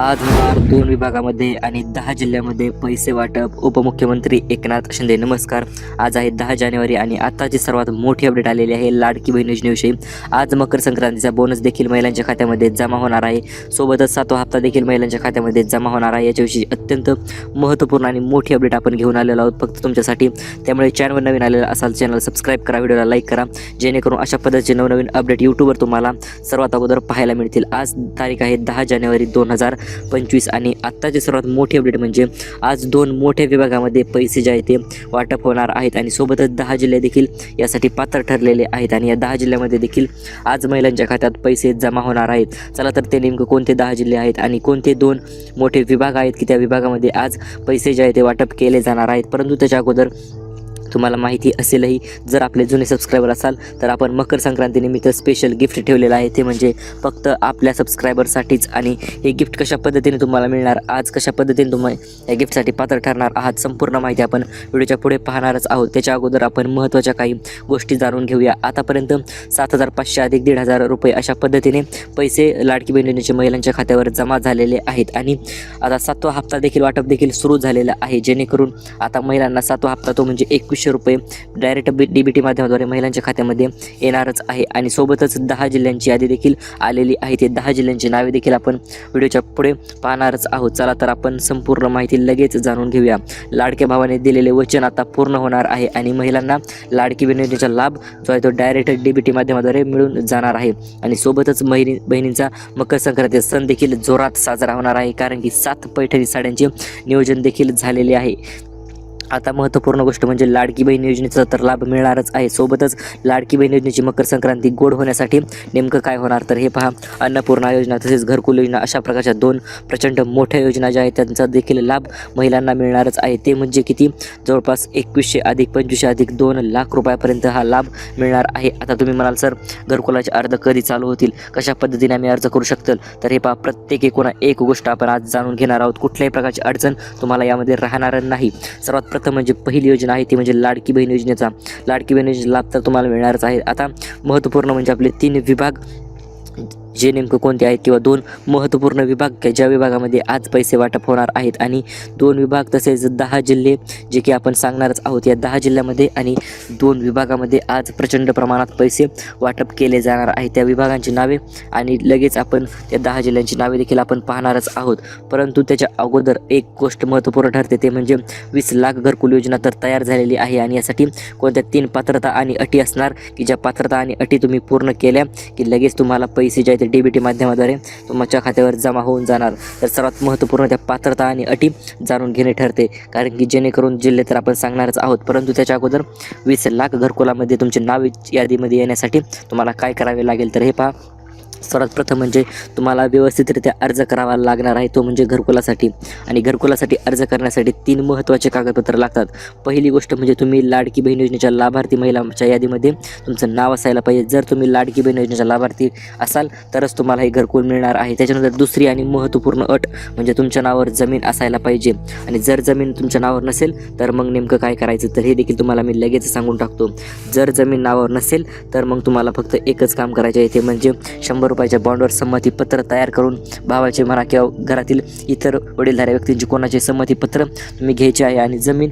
आज होणार दोन विभागामध्ये आणि दहा जिल्ह्यामध्ये पैसे वाटप. उपमुख्यमंत्री एकनाथ शिंदे नमस्कार. आज आहे दहा जानेवारी आणि आताची सर्वात मोठी अपडेट आलेली आहे लाडकी बहीण योजनेविषयी. आज मकर संक्रांतीचा बोनस देखील महिलांच्या खात्यामध्ये जमा होणार आहे. सोबतच सातवा हप्ता देखील महिलांच्या खात्यामध्ये जमा होणार आहे. याच्याविषयी अत्यंत महत्त्वपूर्ण आणि मोठी अपडेट आपण घेऊन आलेलो आहोत फक्त तुमच्यासाठी. त्यामुळे चॅनलवर नवीन आलेला असाल चॅनल सबस्क्राईब करा व्हिडिओला लाईक करा. जेणेकरून अशा पद्धतीचे नवनवीन अपडेट यूट्यूबवर तुम्हाला सर्वात अगोदर पाहायला मिळतील. आज तारीख आहे दहा जानेवारी दोन हजार पंचवीस आणि आत्ताचे सर्वात मोठी अपडेट म्हणजे आज दोन मोठ्या विभागामध्ये पैसे जे आहेत ते वाटप होणार आहेत आणि सोबतच दहा जिल्हे देखील यासाठी पात्र ठरलेले आहेत आणि या दहा जिल्ह्यामध्ये देखील आज महिलांच्या खात्यात पैसे जमा होणार आहेत. चला तर ते नेमकं कोणते दहा जिल्हे आहेत आणि कोणते दोन मोठे विभाग आहेत की त्या विभागामध्ये आज पैसे जे आहेत ते वाटप केले जाणार आहेत? परंतु त्याच्या अगोदर तुम्हाला माहिती असेलही जर आपले जुने सबस्क्रायबर असाल तर आपण मकर संक्रांतीनिमित्त स्पेशल गिफ्ट ठेवलेलं आहे. ते म्हणजे फक्त आपल्या सबस्क्रायबरसाठीच आणि हे गिफ्ट कशा पद्धतीने तुम्हाला मिळणार आज कशा पद्धतीने तुम्ही या गिफ्टसाठी पात्र ठरणार आहात संपूर्ण माहिती आपण व्हिडिओच्या पुढे पाहणारच आहोत. त्याच्या अगोदर आपण महत्त्वाच्या काही गोष्टी जाणून घेऊया. आतापर्यंत सात हजार पाचशे अधिक दीड हजार रुपये अशा पद्धतीने पैसे लाडकी बहीण महिलांच्या खात्यावर जमा झालेले आहेत. आणि आता सातवा हप्ता देखील वाटप देखील सुरू झालेला आहे. जेणेकरून आता महिलांना सातवा हप्ता तो म्हणजे एकवीसशे रुपये direct B D B T माध्यमाद्वारे महिलांच्या खात्यामध्ये येणारच आहे. आणि सोबतच दहा जिल्ह्यांची यादी देखील आलेली आहे. ते दहा जिल्ह्यांची नावे देखील आपण व्हिडिओच्या पुढे पाहणारच आहोत. चला तर आपण संपूर्ण माहिती लगेच जाणून घेऊया. लाडक्या भावाने दिलेले वचन आता पूर्ण होणार आहे आणि महिलांना लाडकी बहीण योजनेचा लाभ जो आहे तो डायरेक्ट डी बी टी माध्यमाद्वारे मिळून जाणार आहे. आणि सोबतच महिनी बहिणींचा मकर संक्रांती सण देखील जोरात साजरा होणार आहे. कारण की सात पैठणी साड्यांचे नियोजन देखील झालेले आहे. आता महत्त्वपूर्ण गोष्ट म्हणजे लाडकी बहीण योजनेचा तर लाभ मिळणारच आहे. सोबतच लाडकी बहीण योजनेची मकर संक्रांती गोड होण्यासाठी नेमकं काय होणार तर हे पहा. अन्नपूर्णा योजना तसेच घरकुल योजना अशा प्रकारच्या दोन प्रचंड मोठ्या योजना ज्या आहेत त्यांचा देखील लाभ महिलांना मिळणारच आहे. ते म्हणजे किती? जवळपास एकवीसशे अधिक पंचवीसशे अधिक दोन लाख रुपयापर्यंत हा लाभ मिळणार आहे. आता तुम्ही म्हणाल सर घरकुलाचे अर्ज कधी चालू होतील? कशा पद्धतीने आम्ही अर्ज करू शकतो तर हे पहा प्रत्येक एकूण एक गोष्ट आपण आज जाणून घेणार आहोत. कुठल्याही प्रकारची अडचण तुम्हाला यामध्ये राहणार नाही. सर्वात प्रथम म्हणजे पहिली योजना आहे ती म्हणजे लाडकी बहीण योजनेचा. लाडकी बहीण योजनेचा लाभ तर तुम्हाला मिळणारच आहे. आता महत्त्वपूर्ण म्हणजे आपले तीन विभाग जे नेमकं कोणते आहेत किंवा दोन महत्त्वपूर्ण विभाग ज्या विभागामध्ये आज पैसे वाटप होणार आहेत आणि दोन विभाग तसेच दहा जिल्हे जे की आपण सांगणारच आहोत या दहा जिल्ह्यामध्ये आणि दोन विभागामध्ये आज प्रचंड प्रमाणात पैसे वाटप केले जाणार आहे त्या विभागांची नावे आणि लगेच आपण त्या दहा जिल्ह्यांची नावे देखील आपण पाहणारच आहोत. परंतु त्याच्या अगोदर एक गोष्ट महत्त्वपूर्ण ठरते ते म्हणजे वीस लाख घरकुल योजना तर तयार झालेली आहे आणि यासाठी कोणत्या तीन पात्रता आणि अटी असणार की ज्या पात्रता आणि अटी तुम्ही पूर्ण केल्या की लगेच तुम्हाला पैसे जे येथे ते डी बी टी माध्यमाद्वारे तुमच्या खात्यावर जमा होऊन जाणार. तर सर्वात महत्त्वपूर्ण त्या पात्रता आणि अटी जाणून घेणे ठरते. कारण की जेणेकरून जिल्हे तर आपण सांगणारच आहोत. परंतु त्याच्या अगोदर वीस लाख घरकुलामध्ये तुमचे नाव यादीमध्ये येण्यासाठी तुम्हाला काय करावे लागेल? तर हे पहा. सर्वात प्रथम म्हणजे तुम्हाला व्यवस्थितरित्या अर्ज करावा लागणार आहे तो म्हणजे घरकुलासाठी. आणि घरकुलासाठी अर्ज करण्यासाठी तीन महत्त्वाचे कागदपत्र लागतात. पहिली गोष्ट म्हणजे तुम्ही लाडकी बहीण योजनेच्या लाभार्थी महिलांच्या यादीमध्ये तुमचं नाव असायला पाहिजे. जर तुम्ही लाडकी बहीण योजनेच्या लाभार्थी असाल तरच तुम्हाला हे घरकुल मिळणार आहे. त्याच्यानंतर दुसरी आणि महत्त्वपूर्ण अट म्हणजे तुमच्या नावावर जमीन असायला पाहिजे. आणि जर जमीन तुमच्या नावावर नसेल तर मग नेमकं काय करायचं? तर हे देखील तुम्हाला मी लगेच सांगून टाकतो. जर जमीन नावावर नसेल तर मग तुम्हाला फक्त एकच काम करायचं आहे. ते म्हणजे शंभर रुपयाच्या बॉन्डवर संमतीपत्र तयार करून भावाचे म्हणा किंवा घरातील इतर वडीलधाऱ्या व्यक्तींची कोणाचे संमतीपत्र तुम्ही घ्यायचे आहे आणि जमीन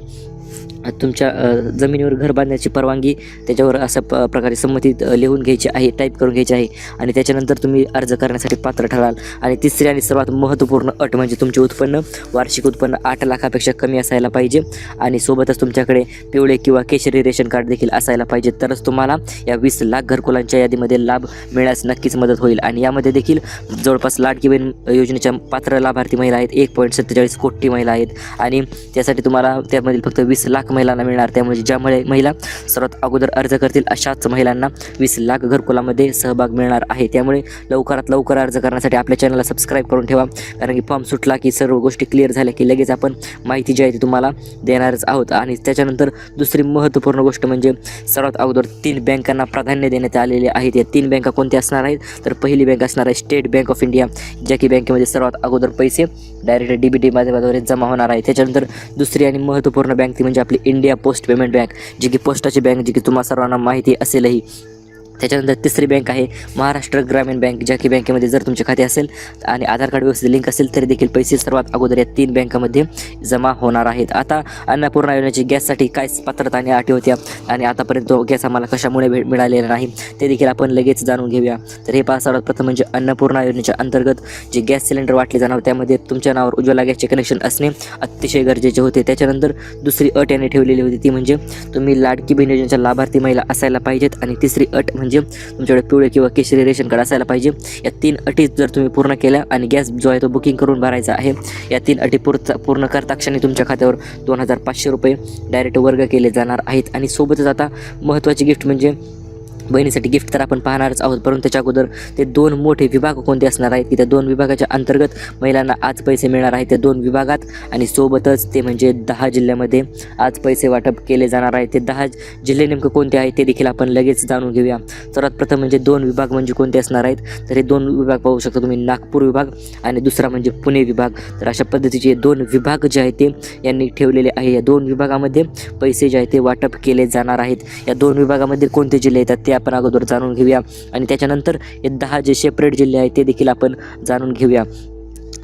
तुमच्या जमिनीवर घर बांधण्याची परवानगी त्याच्यावर अशा प प्रकारे संमतीत लिहून घ्यायची आहे टाईप करून घ्यायची आहे आणि त्याच्यानंतर तुम्ही अर्ज करण्यासाठी पात्र ठराल. आणि तिसरी आणि सर्वात महत्त्वपूर्ण अट म्हणजे तुमचे उत्पन्न वार्षिक उत्पन्न आठ लाखापेक्षा कमी असायला पाहिजे आणि सोबतच तुमच्याकडे पिवळे किंवा केशरी रेशन कार्ड देखील असायला पाहिजे. तरच तुम्हाला या वीस लाख घरकुलांच्या यादीमध्ये लाभ मिळण्यास नक्कीच मदत होईल. आणि यामध्ये देखील जवळपास लाडकी बहीण योजनेच्या पात्र लाभार्थी महिला आहेत एक पॉईंट सत्तेचाळीस कोटी महिला आहेत. आणि त्यासाठी तुम्हाला त्यामधील फक्त वीस लाख महिलांना मिळणार. त्यामुळे ज्यामुळे महिला सर्वात अगोदर अर्ज करतील अशाच महिलांना वीस लाख घरकुलामध्ये सहभाग मिळणार आहे. त्यामुळे लवकरात लवकर अर्ज करण्यासाठी आपल्या चॅनलला सबस्क्राईब करून ठेवा. कारण की फॉर्म सुटला की सर्व गोष्टी क्लिअर झाल्या की लगेच आपण माहिती जी आहे ती तुम्हाला देणारच आहोत. आणि त्याच्यानंतर दुसरी महत्त्वपूर्ण गोष्ट म्हणजे सर्वात अगोदर तीन बँकांना प्राधान्य देण्यात आलेले आहेत. या तीन बँका कोणत्या असणार आहेत? तर पहिली बँक असणार आहे स्टेट बँक ऑफ इंडिया ज्या की बँकेमध्ये सर्वात अगोदर पैसे डायरेक्ट डी बी टी माध्यमाद्वारे जमा होणार आहे. त्याच्यानंतर दुसरी आणि महत्त्वपूर्ण बँक ती म्हणजे आपली इंडिया पोस्ट पेमेंट बँक जी की पोस्टाची बँक जी की तुम्हाला सर्वांना माहिती असेलही. त्याच्यानंतर तिसरी बँक आहे महाराष्ट्र ग्रामीण बँक ज्या की बँकेमध्ये जर तुमचे खाते असेल आणि आधार कार्ड व्यवस्थित लिंक असेल तरी देखील पैसे सर्वात अगोदर या तीन बँकामध्ये जमा होणार आहेत. आता अन्नपूर्णा योजनेची गॅससाठी काय पात्रता आणि अटी होत्या? आणि आतापर्यंत तो गॅस आम्हाला कशामुळे भेट मिळालेला नाही ते देखील आपण लगेच जाणून घेऊया. तर हे पाच सर्वात प्रथम म्हणजे अन्नपूर्णा योजनेच्या अंतर्गत जे गॅस सिलेंडर वाटले जाणार त्यामध्ये तुमच्या नावावर उज्ज्वला गॅसचे कनेक्शन असणे अतिशय गरजेचे होते. त्याच्यानंतर दुसरी अट याने ठेवलेली होती ती म्हणजे तुम्ही लाडकी बहीण योजनेच्या लाभार्थी महिला असायला पाहिजेत. आणि तिसरी अट म्हणजे म्हणजे तुमच्याकडे पिवळे किंवा केशरी रेशन कार्ड असायला पाहिजे. या तीन अटी जर तुम्ही पूर्ण केल्या आणि गॅस जो आहे तो बुकिंग करून भरायचा आहे या तीन अटी पूर्ण पूर्ण करता क्षणी तुमच्या खात्यावर दोन हजार पाचशे रुपये डायरेक्ट वर्ग केले जाणार आहेत. आणि सोबतच आता महत्त्वाची गिफ्ट म्हणजे बहिणीसाठी गिफ्ट तर आपण पाहणारच आहोत. परंतु त्याच्या अगोदर ते दोन मोठे विभाग कोणते असणार आहेत? की त्या दोन विभागाच्या अंतर्गत महिलांना आज पैसे मिळणार आहेत. त्या दोन विभागात आणि सोबतच ते म्हणजे दहा जिल्ह्यामध्ये आज पैसे वाटप केले जाणार आहेत. ते दहा जिल्हे नेमकं कोणते आहेत ते देखील आपण लगेच जाणून घेऊया. सर्वात प्रथम म्हणजे दोन विभाग म्हणजे कोणते असणार आहेत? तर हे दोन विभाग पाहू शकता तुम्ही. नागपूर विभाग आणि दुसरा म्हणजे पुणे विभाग. तर अशा पद्धतीचे दोन विभाग जे आहेत ते यांनी ठेवलेले आहे. या दोन विभागामध्ये पैसे जे आहेत ते वाटप केले जाणार आहेत. या दोन विभागामध्ये कोणते जिल्हे येतात ते आपण अगोदर जाणून घेऊया. आणि त्याच्यानंतर हे दहा जे सेपरेट जिल्हे आहेत ते देखील आपण जाणून घेऊया.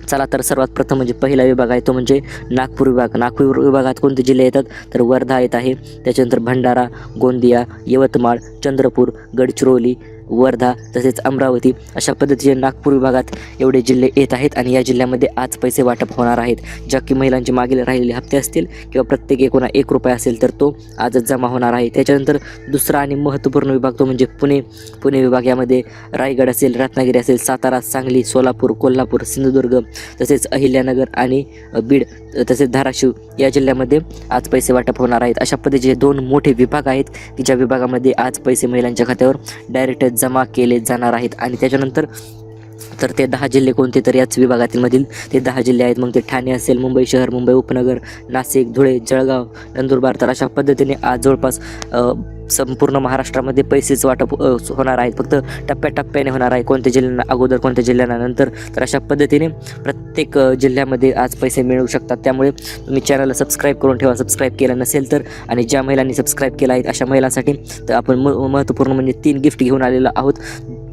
चला तर सर्वात प्रथम म्हणजे पहिला विभाग आहे तो म्हणजे नागपूर विभाग. नागपूर विभागात कोणते जिल्हे येतात? तर वर्धा येत आहे. त्याच्यानंतर भंडारा गोंदिया यवतमाळ चंद्रपूर गडचिरोली वर्धा तसेच अमरावती अशा पद्धतीचे नागपूर विभागात एवढे जिल्हे येत आहेत आणि या जिल्ह्यामध्ये आज पैसे वाटप होणार आहेत. ज्या की महिलांचे मागील राहिलेले हप्ते असतील किंवा प्रत्येक एकूणा एक रुपये असेल तर तो आजच जमा होणार आहे. त्याच्यानंतर दुसरा आणि महत्त्वपूर्ण विभाग तो म्हणजे पुणे. पुणे विभाग यामध्ये रायगड असेल रत्नागिरी असेल सातारा सांगली सोलापूर कोल्हापूर सिंधुदुर्ग तसेच अहिल्यानगर आणि बीड तसेच धाराशिव या जिल्ह्यामध्ये आज पैसे वाटप होणार आहेत. अशा पद्धतीचे दोन मोठे विभाग आहेत की ज्या विभागामध्ये आज पैसे महिलांच्या खात्यावर डायरेक्ट जमा केले जाणार आहेत. आणि त्याच्यानंतर तर ते दहा जिल्हे कोणते तर याच विभागातील मधील ते दहा जिल्हे आहेत. मग ते ठाणे असेल मुंबई शहर मुंबई उपनगर नाशिक धुळे जळगाव नंदुरबार. तर अशा पद्धतीने आज जवळपास संपूर्ण महाराष्ट्रामध्ये पैसेच वाटप होणार आहेत. फक्त टप्प्याटप्प्याने होणार आहे. कोणत्या जिल्ह्यांना अगोदर कोणत्या जिल्ह्यांना नंतर. तर अशा पद्धतीने प्रत्येक जिल्ह्यामध्ये आज पैसे मिळू शकतात. त्यामुळे तुम्ही चॅनलला सबस्क्राईब करून ठेवा. सबस्क्राईब केलं नसेल तर आणि ज्या महिलांनी सबस्क्राईब केलं आहेत अशा महिलांसाठी तर आपण म महत्त्वपूर्ण म्हणजे तीन गिफ्ट घेऊन आलेलो आहोत.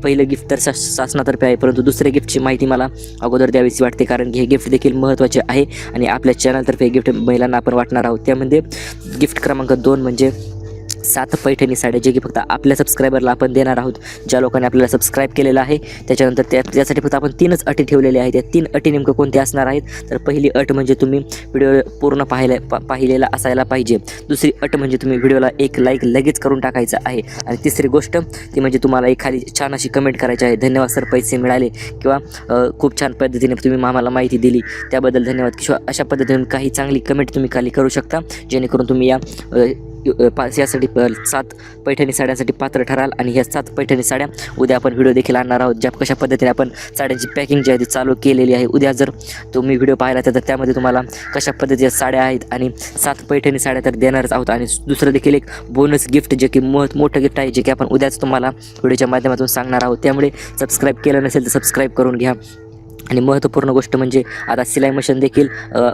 पहिलं गिफ्ट तर शास शासनातर्फे आहे परंतु दुसऱ्या गिफ्टची माहिती मला अगोदर द्यावीशी वाटते कारण की हे गिफ्ट देखील महत्त्वाचे आहे आणि आपल्या चॅनलतर्फे गिफ्ट महिलांना आपण वाटणार आहोत. त्यामध्ये गिफ्ट क्रमांक दोन म्हणजे सात पैठणी साड्या जे की फक्त आपल्या सबस्क्रायबरला आपण देणार आहोत ज्या लोकांनी आपल्याला सबस्क्राईब केलेलं आहे त्याच्यानंतर त्या त्यासाठी फक्त आपण तीनच अटी ठेवलेल्या आहेत. त्या तीन अटी नेमकं कोणत्या असणार आहेत? तर पहिली अट म्हणजे तुम्ही व्हिडिओ पूर्ण पाहिला पा पाहिलेला असायला पाहिजे. दुसरी अट म्हणजे तुम्ही व्हिडिओला एक लाईक लगेच करून टाकायचं आहे. आणि तिसरी गोष्ट ती म्हणजे तुम्हाला एखादी छान अशी कमेंट करायची आहे. धन्यवाद सर पैसे मिळाले. किंवा खूप छान पद्धतीने तुम्ही आम्हाला माहिती दिली. त्याबद्दल धन्यवाद. किंवा अशा पद्धतीने काही चांगली कमेंट तुम्ही खाली करू शकता. जेणेकरून तुम्ही या यासाठी सात पैठणी साड्यांसाठी पात्र ठराल आणि ह्या सात पैठणी साड्या उद्या आपण व्हिडिओ देखील आणणार आहोत ज्या कशा पद्धतीने आपण साड्यांची पॅकिंग जी आहे ती चालू केलेली आहे. उद्या जर तुम्ही व्हिडिओ पाहिला तर त्यामध्ये तुम्हाला कशा पद्धतीच्या साड्या आहेत आणि सात पैठणी साड्या तर देणारच आहोत. आणि दुसरं देखील एक बोनस गिफ्ट जे की मोठ मोठं गिफ्ट आहे जे की आपण उद्याच तुम्हाला व्हिडिओच्या माध्यमातून सांगणार आहोत. त्यामुळे सबस्क्राईब केलं नसेल तर सबस्क्राईब करून घ्या. आणि महत्त्वपूर्ण गोष्ट म्हणजे आता सिलाई मशीन देखील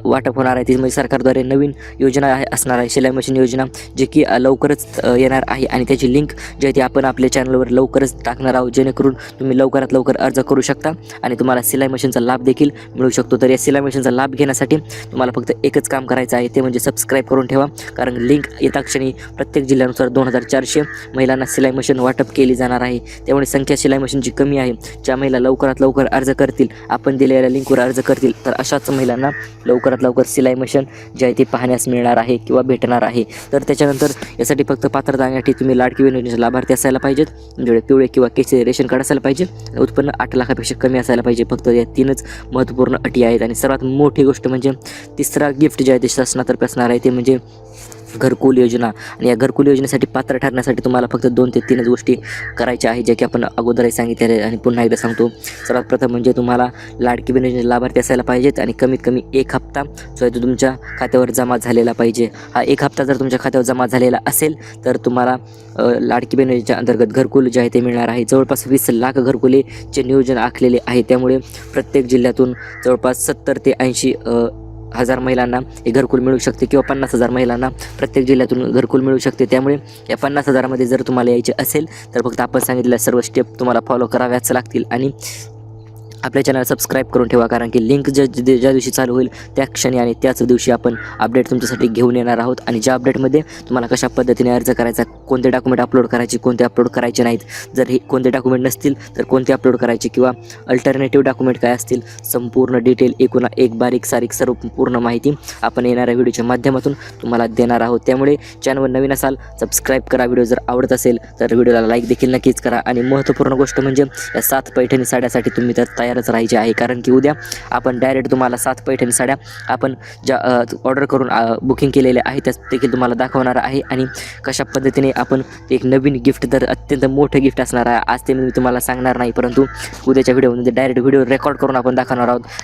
वाटप होणार आहे. ती म्हणजे सरकारद्वारे नवीन योजना आहे असणार आहे. शिलाई मशीन योजना जे की लवकरच येणार आहे आणि त्याची लिंक जी आहे ती आपण आपल्या चॅनलवर लवकरच टाकणार आहोत जेणेकरून तुम्ही लवकरात लवकर अर्ज करू शकता आणि तुम्हाला सिलाई मशीनचा लाभ देखील मिळू शकतो. तर या सिलाई मशीनचा लाभ घेण्यासाठी तुम्हाला फक्त एकच काम करायचं आहे ते म्हणजे सबस्क्राईब करून ठेवा. कारण लिंक येताक्षणी प्रत्येक जिल्ह्यानुसार दोन हजार चारशे महिलांना सिलाई मशीन वाटप केली जाणार आहे. त्यामुळे संख्या सिलाई मशीनची कमी आहे. ज्या महिला लवकरात लवकर अर्ज करतील आपण दिलेल्या लिंकवर अर्ज करतील तर अशाच महिलांना लवकरात लवकर सिलाई मशीन जे आहे ते पाहण्यास मिळणार आहे किंवा भेटणार आहे. तर त्याच्यानंतर यासाठी फक्त पात्रता आणण्यासाठी तुम्ही लाडकी बहीण योजनेचे लाभार्थी असायला पाहिजेत. म्हणजे पिवळे किंवा केचे रेशन कार्ड असायला पाहिजे. उत्पन्न आठ लाखापेक्षा कमी असायला पाहिजे. फक्त या तीनच महत्त्वपूर्ण अटी आहेत. आणि सर्वात मोठी गोष्ट म्हणजे तिसरा गिफ्ट जे आहे ते शासनातर्फे असणार आहे. ते म्हणजे घरकुल योजना आणि या घरकुल योजनेसाठी पात्र ठरण्यासाठी तुम्हाला फक्त दोन ते तीनच गोष्टी करायच्या आहे ज्या की आपण अगोदरही सांगितलेल्या आहे आणि पुन्हा एकदा सांगतो. सर्वात प्रथम म्हणजे तुम्हाला लाडकी बहीण योजनेचे लाभार्थी असायला पाहिजेत आणि कमीत कमी एक हप्ता जो आहे तो तुमच्या खात्यावर जमा झालेला पाहिजे. हा एक हप्ता जर तुमच्या खात्यावर जमा झालेला असेल तर तुम्हाला लाडकी बहीण योजनेच्या अंतर्गत घरकुल जे आहे ते मिळणार आहे. जवळपास वीस लाख घरकुलेचे नियोजन आखलेले आहे. त्यामुळे प्रत्येक जिल्ह्यातून जवळपास सत्तर ते ऐंशी हजार महिलांना हे घरकुल मिळू शकते किंवा पन्नास हजार महिलांना प्रत्येक जिल्ह्यातून घरकुल मिळू शकते. त्यामुळे या पन्नास हजारामध्ये जर तुम्हाला यायचे असेल तर फक्त आपण सांगितलेल्या सर्व स्टेप तुम्हाला फॉलो कराव्याच लागतील. आणि आपल्या चॅनल सबस्क्राईब करून ठेवा कारण की लिंक ज्या ज्या ज्या दिवशी चालू होईल त्या क्षणी आणि त्याच दिवशी आपण अपडेट तुमच्यासाठी घेऊन येणार आहोत. आणि ज्या अपडेटमध्ये तुम्हाला कशा पद्धतीने अर्ज करायचा कोणते डॉक्युमेंट अपलोड करायचे कोणते अपलोड करायचे नाहीत जर हे कोणते डॉक्युमेंट नसतील तर कोणते अपलोड करायचे किंवा अल्टरनेटिव्ह डॉक्युमेंट काय असतील संपूर्ण डिटेल एकूण एक बारीक सारीक सर्व पूर्ण माहिती आपण येणाऱ्या व्हिडिओच्या माध्यमातून तुम्हाला देणार आहोत. त्यामुळे चॅनलवर नवीन असाल सबस्क्राईब करा. व्हिडिओ जर आवडत असेल तर व्हिडिओला लाईक देखील नक्कीच करा. आणि महत्त्वपूर्ण गोष्ट म्हणजे या सात पैठणी साड्यासाठी तुम्ही तर तयारच राहायचे आहे. कारण की उद्या आपण डायरेक्ट तुम्हाला सात पैठणी साड्या आपण ज्या ऑर्डर करून बुकिंग केलेल्या आहे त्या देखील तुम्हाला दाखवणार आहे. आणि कशा पद्धतीने आपण एक नवीन गिफ्ट तर अत्यंत मोठं गिफ्ट असणार आहे. आज ते मी तुम्हाला सांगणार नाही परंतु उद्याच्या व्हिडिओमध्ये डायरेक्ट व्हिडिओ रेकॉर्ड करून आपण दाखवणार आहोत.